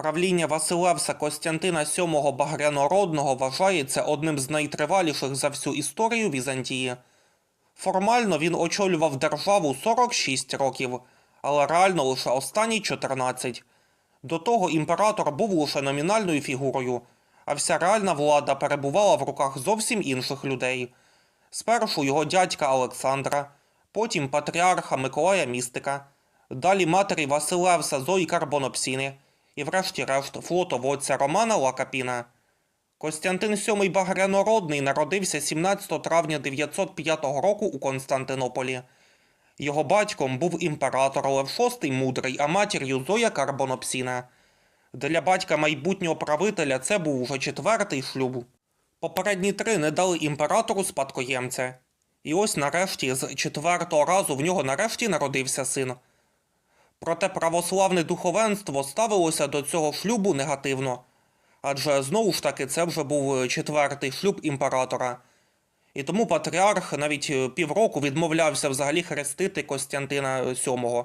Правління Василевса Костянтина VII Багрянородного вважається одним з найтриваліших за всю історію Візантії. Формально він очолював державу 46 років, але реально лише останні 14. До того імператор був лише номінальною фігурою, а вся реальна влада перебувала в руках зовсім інших людей. Спершу його дядька Олександра, потім патріарха Миколая Містика, далі матері Василевса Зої Карбонопсіни і врешті-решт флотоводця Романа Лакапіна. Костянтин VII Багрянородний народився 17 травня 905 року у Константинополі. Його батьком був імператор Лев VI Мудрий, а матір'ю Зоя Карбонопсіна. Для батька майбутнього правителя це був уже четвертий шлюб. Попередні три не дали імператору спадкоємця. І ось нарешті, з четвертого разу в нього нарешті народився син. Проте православне духовенство ставилося до цього шлюбу негативно, адже знову ж таки це вже був четвертий шлюб імператора. І тому патріарх навіть е, півроку відмовлявся взагалі хрестити Костянтина VII.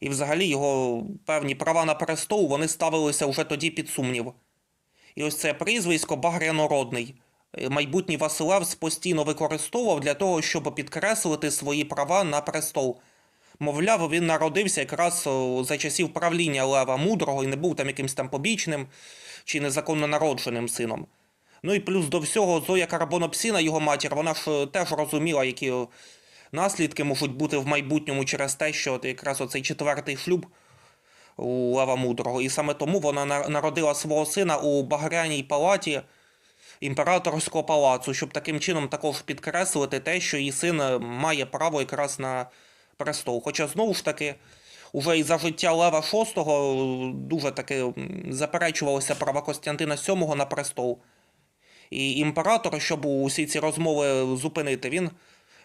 І взагалі його певні права на престол вони ставилися вже тоді під сумнів. І ось це прізвисько Багрянородний. е, Майбутній Василевс постійно використовував для того, щоб підкреслити свої права на престол. Мовляв, він народився якраз за часів правління Лева Мудрого і не був там якимсь там побічним чи незаконно народженим сином. Ну і плюс до всього Зоя Карбонопсіна, його матір, вона ж е, теж розуміла, які наслідки можуть бути в майбутньому через те, що якраз оцей четвертий шлюб у Лева Мудрого. І саме тому вона народила свого сина у Багряній палаті імператорського палацу, щоб таким чином також підкреслити те, що її син е, має право якраз на престол. Хоча знову ж таки. Уже і за життя Лева VI дуже таки заперечувалося права Костянтина VII на престол. І імператор, щоб усі ці розмови зупинити, він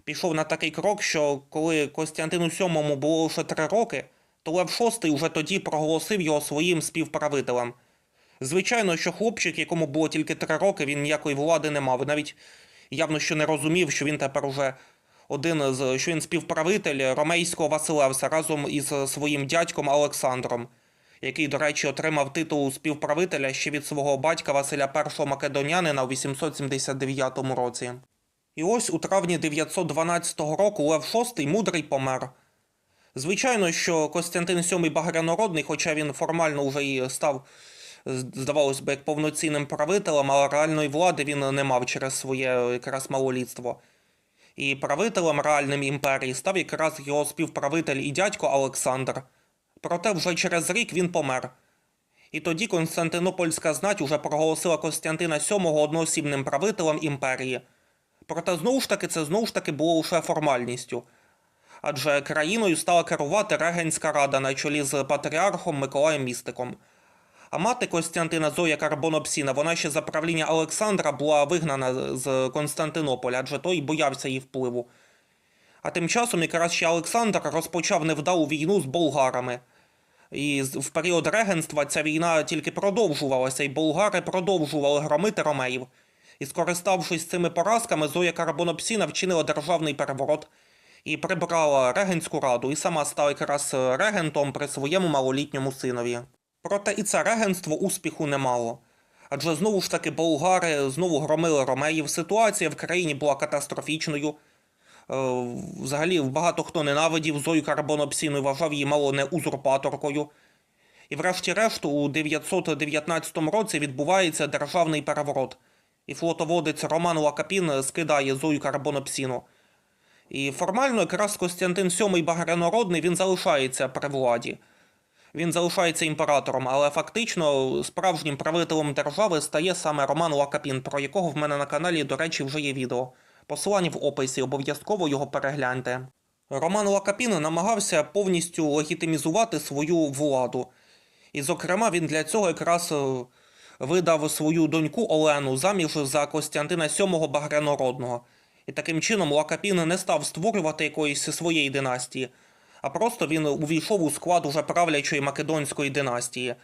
пішов на такий крок, що коли Костянтину VII було лише три роки, то Лев VI вже тоді проголосив його своїм співправителем. Звичайно, що хлопчик, якому було тільки три роки, він ніякої влади не мав. Навіть явно що не розумів, що він тепер уже один з що він співправитель ромейського Василевса разом із своїм дядьком Олександром, який, до речі, отримав титул співправителя ще від свого батька Василя І Македонянина у 879 році. І ось у травні 912 року Лев VI мудрий помер. Звичайно, що Костянтин VII Багрянородний, хоча він формально вже і став, здавалось би, як повноцінним правителем, але реальної влади він не мав через своє якраз малолітство. І правителем реальним імперії став якраз його співправитель і дядько Олександр. Проте вже через рік він помер. І тоді Константинопольська знать уже проголосила Костянтина VII одноосібним правителем імперії. Проте знову ж таки це знову ж таки було лише формальністю. Адже країною стала керувати Регенська рада на чолі з патріархом Миколаєм Містиком. А мати Костянтина Зоя Карбонопсіна, вона ще за правління Олександра була вигнана з Константинополя, адже той боявся її впливу. А тим часом якраз ще Олександр розпочав невдалу війну з болгарами. І в період регенства ця війна тільки продовжувалася, і болгари продовжували громити ромеїв. І скориставшись цими поразками, Зоя Карбонопсіна вчинила державний переворот і прибрала регенську раду, і сама стала якраз регентом при своєму малолітньому синові. Проте і це регенство успіху не мало. Адже знову ж таки болгари знову громили ромеїв. Ситуація в країні була катастрофічною. Е, Взагалі, багато хто ненавидів Зою Карбонопсіну і вважав її мало не узурпаторкою. І врешті-решт у 919 році відбувається державний переворот. І флотоводець Роман Лакапін скидає Зою Карбонопсіну. І формально якраз Костянтин VII Багрянородний він залишається при владі. Він залишається імператором, але фактично справжнім правителем держави стає саме Роман Лакапін, про якого в мене на каналі, до речі, вже є відео. Посилання в описі, обов'язково його перегляньте. Роман Лакапін намагався повністю легітимізувати свою владу. І, зокрема, він для цього якраз е, видав свою доньку Олену заміж за Костянтина VII Багрянородного. І таким чином Лакапін не став створювати якоїсь своєї династії, а просто він увійшов у склад уже правлячої македонської династії.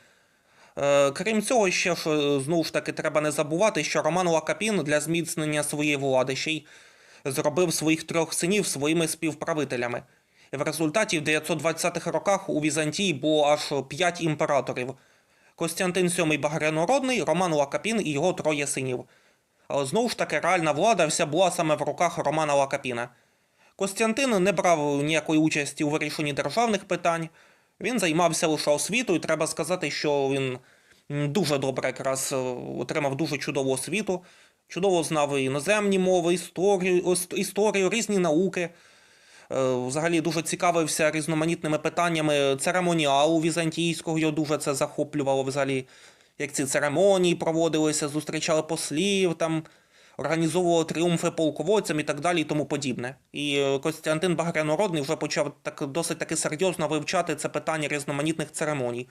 Е, Крім цього, ще ж е, знову ж таки треба не забувати, що Роман Лакапін для зміцнення своєї влади ще й зробив своїх трьох синів своїми співправителями. В результаті в 920-х роках у Візантії було аж п'ять імператорів. Костянтин VII Багрянородний, Роман Лакапін і його троє синів. Але знову ж таки реальна влада вся була саме в руках Романа Лакапіна. Костянтин не брав ніякої участі у вирішенні державних питань. Він займався лише освітою. Треба сказати, що він дуже добре якраз е, отримав дуже чудову освіту, чудово знав іноземні мови, історію, історію різні науки. Е, Взагалі дуже цікавився різноманітними питаннями церемоніалу візантійського, його дуже це захоплювало взагалі, як ці церемонії проводилися, зустрічали послів, там, організовували тріумфи полководцям і так далі і тому подібне. І е, Костянтин Багрянородний вже почав так, досить таки серйозно вивчати це питання різноманітних церемоній.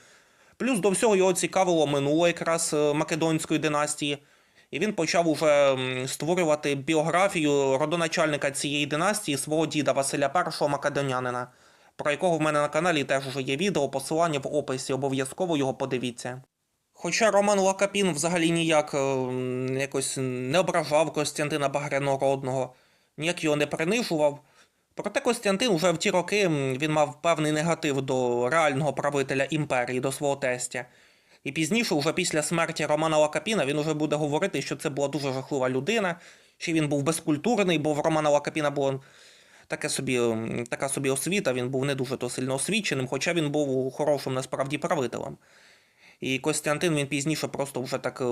Плюс до всього його цікавило минуле якраз е, Македонської династії. І він почав уже створювати біографію родоначальника цієї династії свого діда Василя І Македонянина, про якого в мене на каналі теж вже є відео, посилання в описі, обов'язково його подивіться. Хоча Роман Лакапін взагалі ніяк е, якось не ображав Костянтина Багрянородного, ніяк його не принижував. Проте Костянтин уже в ті роки він мав певний негатив до реального правителя імперії, до свого тестя. І пізніше, уже після смерті Романа Лакапіна, він уже буде говорити, що це була дуже жахлива людина, що він був безкультурний, бо в Романа Лакапіна була таке собі, така собі освіта, він був не дуже то сильно освіченим, хоча він був хорошим насправді правителем. І Костянтин він пізніше просто вже так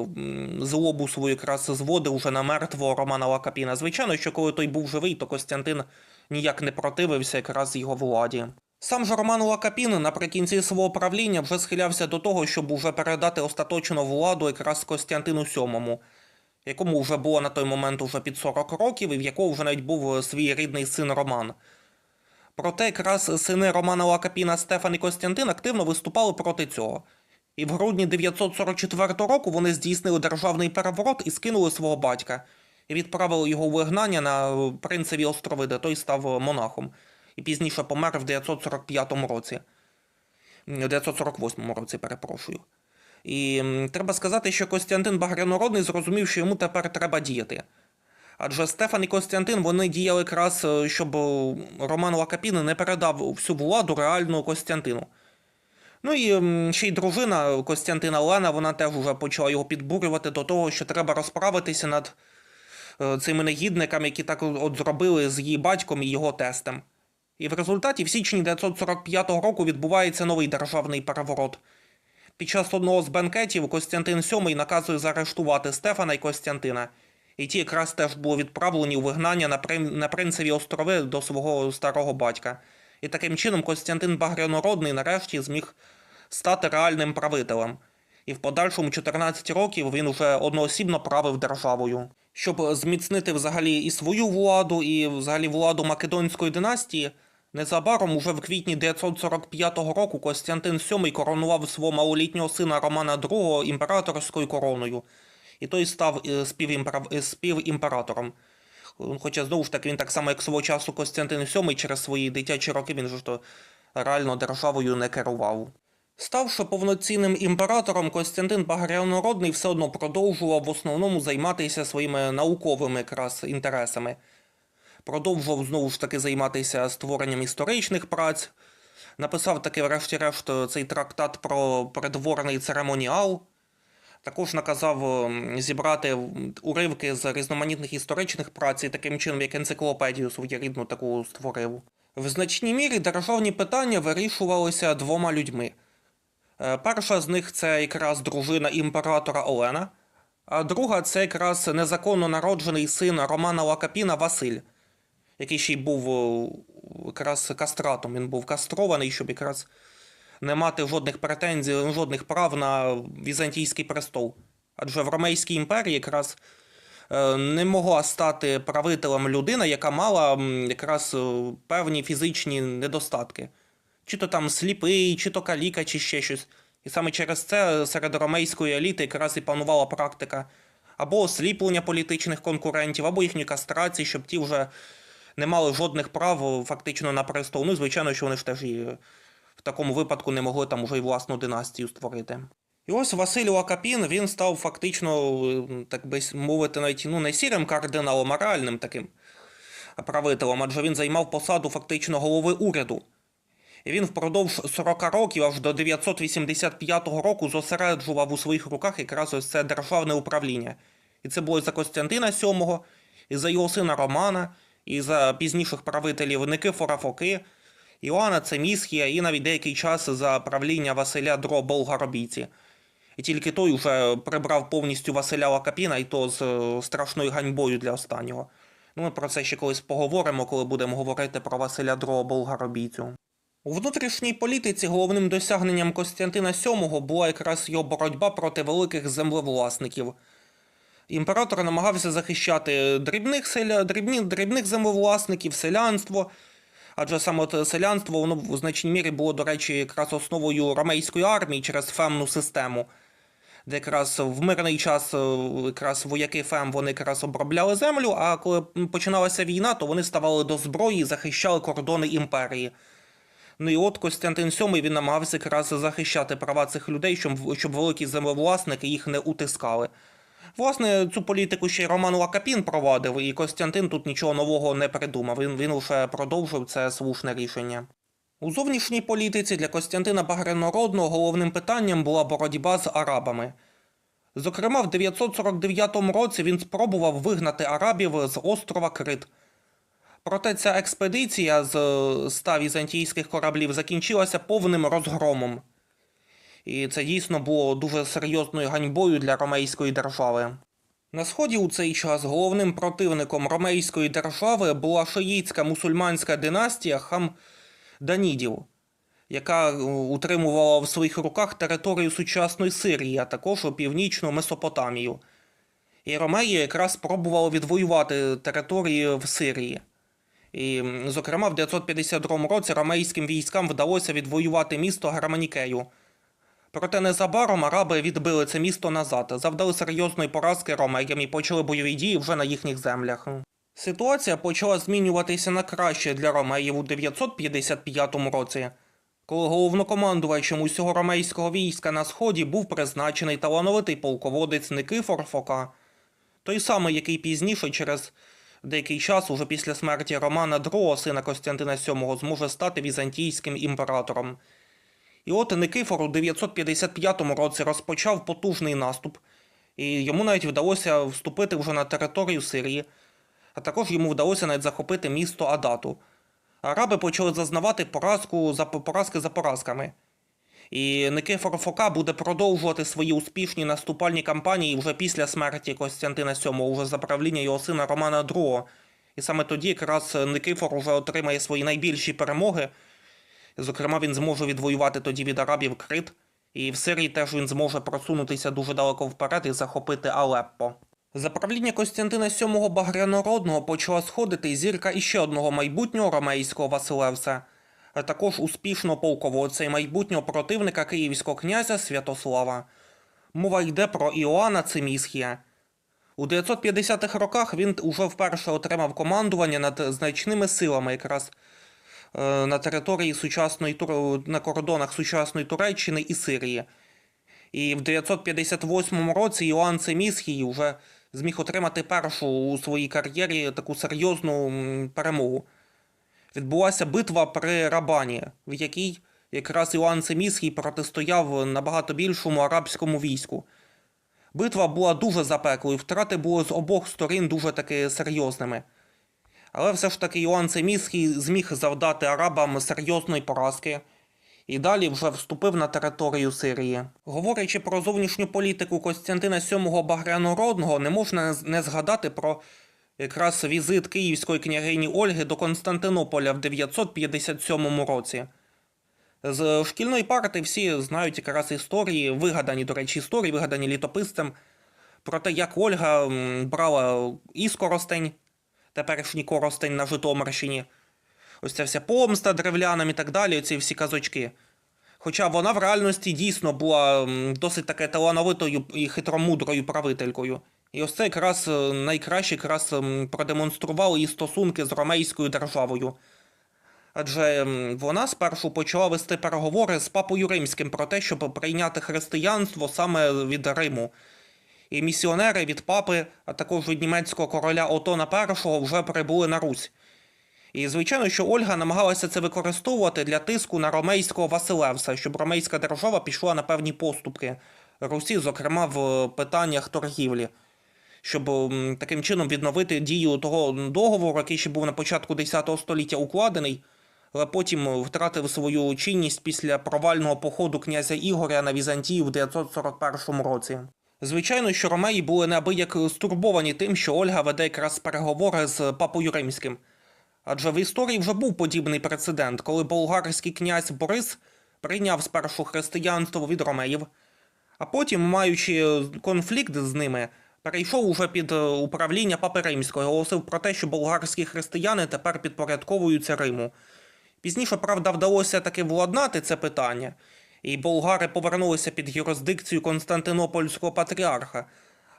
злобу свою якраз зводив уже на мертвого Романа Лакапіна. Звичайно, що коли той був живий, то Костянтин ніяк не противився якраз його владі. Сам же Роман Лакапін наприкінці свого правління вже схилявся до того, щоб уже передати остаточно владу якраз Костянтину VII, якому вже було на той момент уже під 40 років, і в якого вже навіть був е, свій рідний син Роман. Проте якраз сини Романа Лакапіна Стефан і Костянтин активно виступали проти цього. І в грудні 944 року вони здійснили державний переворот і скинули свого батька, і відправили його у вигнання на е, принцеві острови, де той став е, монахом, і пізніше помер в 945 році. М, 948 році, перепрошую. І треба сказати, що Костянтин Багрянородний зрозумів, що йому тепер треба діяти. Адже Стефан і Костянтин вони діяли якраз, е, щоб Роман Лакапін не передав всю владу реальну Костянтину. Ну і ще й дружина Костянтина Лена, вона теж вже почала його підбурювати до того, що треба розправитися над е, цими негідниками, які так от зробили з її батьком і його тестем. І в результаті в січні 945 року відбувається новий державний переворот. Під час одного з бенкетів Костянтин VII наказує заарештувати Стефана і Костянтина. І ті якраз теж були відправлені у вигнання на Принцеві острови до свого старого батька. І таким чином Костянтин Багрянородний нарешті зміг стати реальним правителем. І в подальшому 14 років він уже одноосібно правив державою. Щоб зміцнити взагалі і свою владу, і взагалі владу Македонської династії, незабаром, уже в квітні 945 року, Костянтин VII коронував свого малолітнього сина Романа II імператорською короною. І той став е, е, співімператором. Хоча знову ж таки він так само, як свого часу Костянтин VII через свої дитячі роки він ж то реально державою не керував. Ставши повноцінним імператором, Костянтин Багрянородний все одно продовжував в основному займатися своїми науковими якраз інтересами. Продовжував знову ж таки займатися створенням історичних праць. Написав таки, врешті-решт, цей трактат про передворний церемоніал. Також наказав ем, зібрати уривки з різноманітних історичних праць і таким чином, як енциклопедію своєрідну таку створив. В значній мірі державні питання вирішувалися двома людьми. Е, Перша з них це якраз дружина імператора Олена, а друга це якраз незаконно народжений син Романа Лакапіна Василь, який ще й був е, якраз кастратом. Він був кастрований, щоб якраз не мати жодних претензій, жодних прав на візантійський престол. Адже в Ромейській імперії якраз е, не могла стати правителем людина, яка мала якраз е, певні фізичні недостатки. Чи то там сліпий, чи то каліка, чи ще щось. І саме через це серед ромейської еліти якраз і панувала практика або осліплення політичних конкурентів, або їхньої кастрації, щоб ті вже не мали жодних прав фактично на престол. Ну, звичайно, що вони ж теж і в такому випадку не могли там уже й власну династію створити. І ось Василь Лакапін він став фактично, е, так би мовити, навіть ну, не сірим кардиналом, а реальним таким правителем, адже він займав посаду фактично голови уряду. І він впродовж 40 років, аж до 985 року, зосереджував у своїх руках якраз ось це державне управління. І це було і за Костянтина VII, і за його сина Романа, і за пізніших правителів Никифора Фоки, Іоанна Цемісхія, і навіть деякий час за правління Василя Дро Болгаробійці. І тільки той уже прибрав повністю Василя Лакапіна, і то з е, страшною ганьбою для останнього. Ну, ми про це ще колись поговоримо, коли будемо говорити про Василя Дро Болгаробійцю. У внутрішній політиці головним досягненням Костянтина VII була якраз його боротьба проти великих землевласників. Імператор намагався захищати дрібних, селя... дрібні... дрібних землевласників, селянство. Адже саме от селянство воно в значній мірі було, до речі, якраз основою ромейської армії через фемну систему, де якраз в мирний час е, якраз вояки фем вони якраз обробляли землю, а коли починалася війна, то вони ставали до зброї і захищали кордони імперії. Ну і от Костянтин VII він намагався якраз захищати права цих людей, щоб, щоб великі землевласники їх не утискали. Власне, цю політику ще й Роман Лакапін провадив, і Костянтин тут нічого нового не придумав. Він, він лише продовжив це слушне рішення. У зовнішній політиці для Костянтина Багрянородного головним питанням була боротьба з арабами. Зокрема, в 949 році він спробував вигнати арабів з острова Крит. Проте ця експедиція з ста візантійських кораблів закінчилася повним розгромом. І це дійсно було дуже серйозною ганьбою для ромейської держави. На сході у цей час головним противником ромейської держави була шиїцька мусульманська династія Хамданідів, яка е, утримувала в своїх руках територію сучасної Сирії, а також північну Месопотамію. І ромеї якраз спробували відвоювати території в Сирії. І, зокрема, в 952 році ромейським військам вдалося відвоювати місто Германікею. Проте незабаром араби відбили це місто назад, завдали серйозної поразки ромеям і почали бойові дії вже на їхніх землях. Ситуація почала змінюватися на краще для ромеїв у 955 році, коли головнокомандувачем усього ромейського війська на сході був призначений талановитий полководець Никифор Фока, той самий, який пізніше через деякий час, уже після смерті Романа II, сина Костянтина VII, зможе стати візантійським імператором. І от Никифор у 955 році розпочав потужний наступ, і йому навіть вдалося вступити вже на територію Сирії, а також йому вдалося навіть захопити місто Адату. Араби почали зазнавати поразку за поразки за поразками. І Никифор Фока буде продовжувати свої успішні наступальні кампанії вже після смерті Костянтина VII, уже за правління його сина Романа II. І саме тоді якраз Никифор вже отримає свої найбільші перемоги. Зокрема, він зможе відвоювати тоді від арабів Крит, і в Сирії теж він зможе просунутися дуже далеко вперед і захопити Алеппо. За правління Костянтина VII Багрянородного почала сходити зірка іще одного майбутнього ромейського Василевса, а також успішного полководця і майбутнього противника київського князя Святослава. Мова йде про Іоанна Цимісхія. У 950-х роках він уже вперше отримав командування над значними силами якраз на території сучасної на кордонах сучасної Туреччини і Сирії. І в 958 році Іоанн Цемісхій вже зміг отримати першу у своїй кар'єрі таку серйозну перемогу. Відбулася битва при Рабані, в якій якраз Іоанн Цемісхій протистояв набагато більшому арабському війську. Битва була дуже запеклою, втрати були з обох сторін дуже таки серйозними. Але все ж таки Іоанн Цемісхій зміг завдати арабам серйозної поразки і далі вже вступив на територію Сирії. Говорячи про зовнішню політику Костянтина VII Багрянородного, не можна не згадати про якраз візит київської княгині Ольги до Константинополя в 957 році. З шкільної парти всі знають якраз історії, вигадані, до речі, історії, вигадані літописцем, про те, як Ольга брала із Коростень, теперішній Коростень на Житомирщині. Ось ця вся помста древлянам і так далі, ці всі казочки. Хоча вона в реальності дійсно була досить таке талановитою і хитромудрою правителькою. І ось це якраз е, найкраще якраз м, продемонструвало її стосунки з ромейською державою. Адже вона спершу почала вести переговори з папою римським про те, щоб прийняти християнство саме від Риму. І місіонери від папи, а також від німецького короля Отона І вже прибули на Русь. І звичайно, що Ольга намагалася це використовувати для тиску на ромейського Василевса, щоб ромейська держава пішла на певні поступки Русі, зокрема в питаннях торгівлі, щоб таким чином відновити дію того договору, який ще був на початку X століття укладений, але потім втратив свою чинність після провального походу князя Ігоря на Візантію в 941 році. Звичайно, що ромеї були неабияк стурбовані тим, що Ольга веде якраз переговори з папою римським. Адже в історії вже був подібний прецедент, коли болгарський князь Борис прийняв спершу християнство від ромеїв, а потім, маючи конфлікт з ними, перейшов уже під е, управління папи римського оголосив про те, що болгарські християни тепер підпорядковуються Риму. Пізніше, правда, вдалося таки владнати це питання, і болгари повернулися під юрисдикцію Константинопольського патріарха,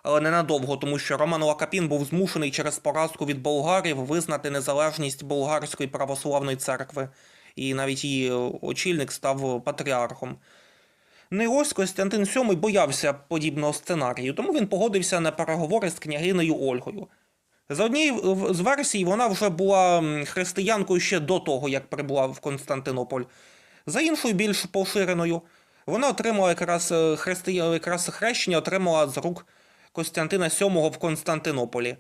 але ненадовго, тому що Роман Лакапін був змушений через поразку від болгарів визнати незалежність болгарської православної церкви, і навіть її очільник став патріархом. Не ось Костянтин VII боявся подібного сценарію, тому він погодився на переговори з княгинею Ольгою. За однією з версій, вона вже була християнкою ще до того, як прибула в Константинополь. За іншою, більш поширеною, вона отримала якраз, е, христи... якраз хрещення отримала з рук Костянтина VII в Константинополі.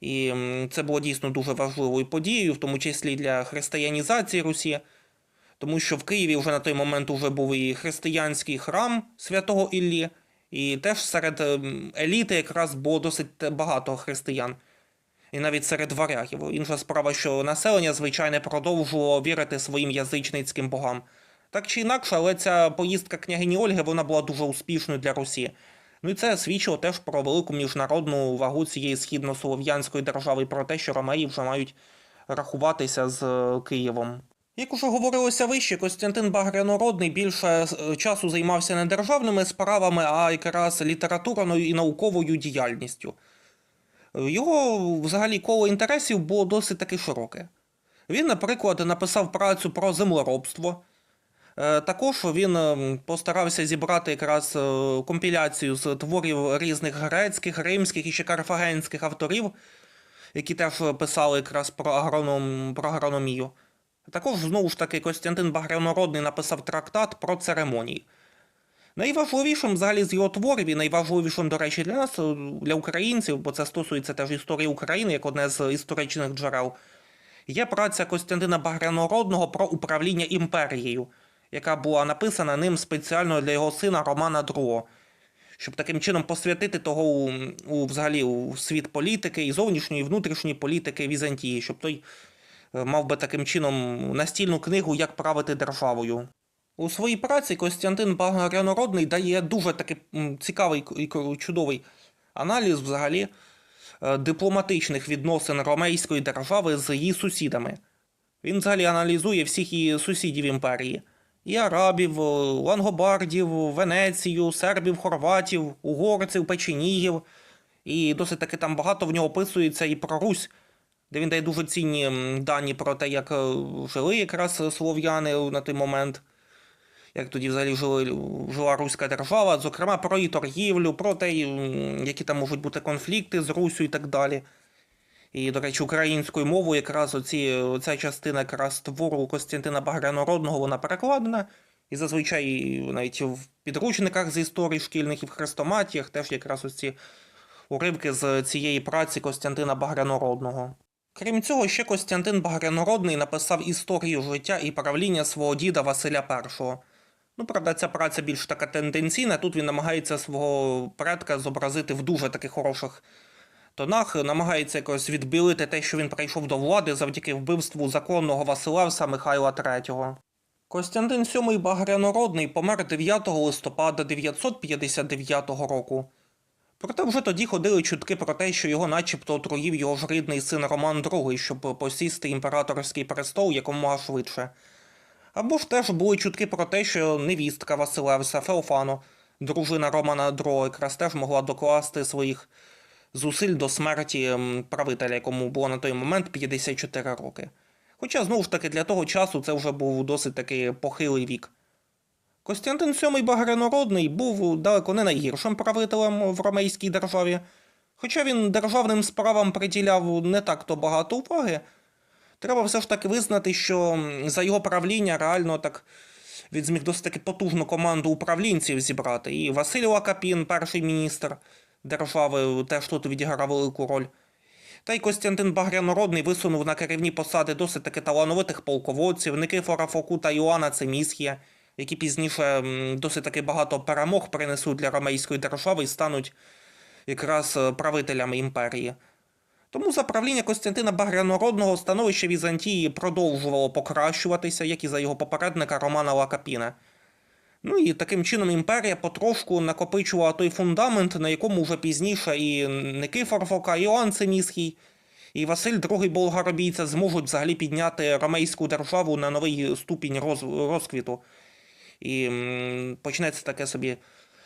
І це було дійсно дуже важливою подією, в тому числі для християнізації Русі, тому що в Києві вже на той момент уже був і християнський храм святого Іллі, і теж серед еліти якраз було досить багато християн. І навіть серед варягів. Інша справа, що населення звичайно продовжувало вірити своїм язичницьким богам. Так чи інакше, але ця поїздка княгині Ольги вона була дуже успішною для Русі. Ну і це свідчило теж про велику міжнародну вагу цієї східнослов'янської держави про те, що ромеї вже мають рахуватися з е, Києвом. Як уже говорилося вище, Костянтин Багрянородний більше е, часу займався не державними справами, а якраз літературною і науковою діяльністю. Його взагалі коло інтересів було досить таки широке. Він, наприклад, написав працю про землеробство. Е, Також він ем, постарався зібрати якраз е, компіляцію з творів різних грецьких, римських і ще карфагенських авторів, які теж писали якраз про, агроном, про агрономію. Також, знову ж таки, Костянтин Багрянородний написав трактат про церемонії. Найважливішим взагалі з його творів, і найважливішим, до речі, для нас, для українців, бо це стосується теж історії України як одне з історичних джерел, є праця Костянтина Багрянородного про управління імперією, яка була написана ним спеціально для його сина Романа II, щоб таким чином посвятити того у, у взагалі у світ політики і зовнішньої і внутрішньої політики Візантії, щоб той е, мав би таким чином настільну книгу Як правити державою. У своїй праці Костянтин Багрянородний дає дуже такий цікавий і чудовий аналіз взагалі е, дипломатичних відносин ромейської держави з її сусідами. Він взагалі аналізує всіх її сусідів імперії: і арабів, е, лангобардів, Венецію, сербів, хорватів, угорців, печенігів. І досить таки там багато в нього описується і про Русь, де він дає дуже цінні дані про те, як е, жили якраз слов'яни на той момент як тоді взагалі жила Руська держава, зокрема про її торгівлю, про те, які там можуть бути конфлікти з Руссю і так далі. І, до речі, українською мовою якраз оці, ця частина якраз твору Костянтина Багрянородного вона перекладена. І зазвичай навіть в підручниках з історії шкільних і в хрестоматіях теж якраз ось ці уривки з цієї праці Костянтина Багрянородного. Крім цього, ще Костянтин Багрянородний написав історію життя і правління свого діда Василя І. Ну, правда, ця праця більш така тенденційна. Тут він намагається свого предка зобразити в дуже таких хороших тонах, намагається якось відбілити те, що він прийшов до влади завдяки вбивству законного Василевса Михайла III. Костянтин VII Багрянородний помер 9 листопада 959 року. Проте вже тоді ходили чутки про те, що його начебто отруїв його ж рідний син Роман II, щоб посісти імператорський престол якомога швидше. Або ж теж були чутки про те, що невістка Василевса Феофано, дружина Романа II, якраз теж могла докласти своїх зусиль до смерті правителя, якому було на той момент 54 роки. Хоча, знову ж таки, для того часу це вже був досить таки похилий вік. Костянтин VII Багрянородний був далеко не найгіршим правителем в ромейській державі, хоча він державним справам приділяв не так то багато уваги, Треба все ж таки визнати, що за його правління реально так він зміг досить таки потужну команду управлінців зібрати. І Василь Лакапін, перший міністр держави, теж тут відіграв велику роль. Та й Костянтин Багрянородний висунув на керівні посади досить таки талановитих полководців Никифора Фоку та Йоанна Цемісхія, які пізніше досить таки багато перемог принесуть для ромейської держави і стануть якраз е, правителями імперії. Тому за правління Костянтина Багрянородного становище Візантії продовжувало покращуватися, як і за його попередника Романа Лакапіна. Ну і таким чином імперія потрошку накопичувала той фундамент, на якому вже пізніше і Никифор Фока, і Іоанн Циміський, і Василь II Болгаробійця зможуть взагалі підняти ромейську державу на новий ступінь роз, розквіту. І почнеться таке собі,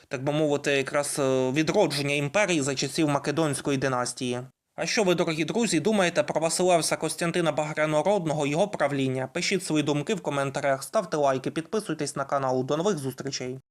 так би мовити, якраз е, відродження імперії за часів Македонської династії. А що ви, дорогі друзі, думаєте про Василевса Костянтина Багрянородного, його правління? Пишіть свої думки в коментарях, ставте лайки, підписуйтесь на канал. До нових зустрічей.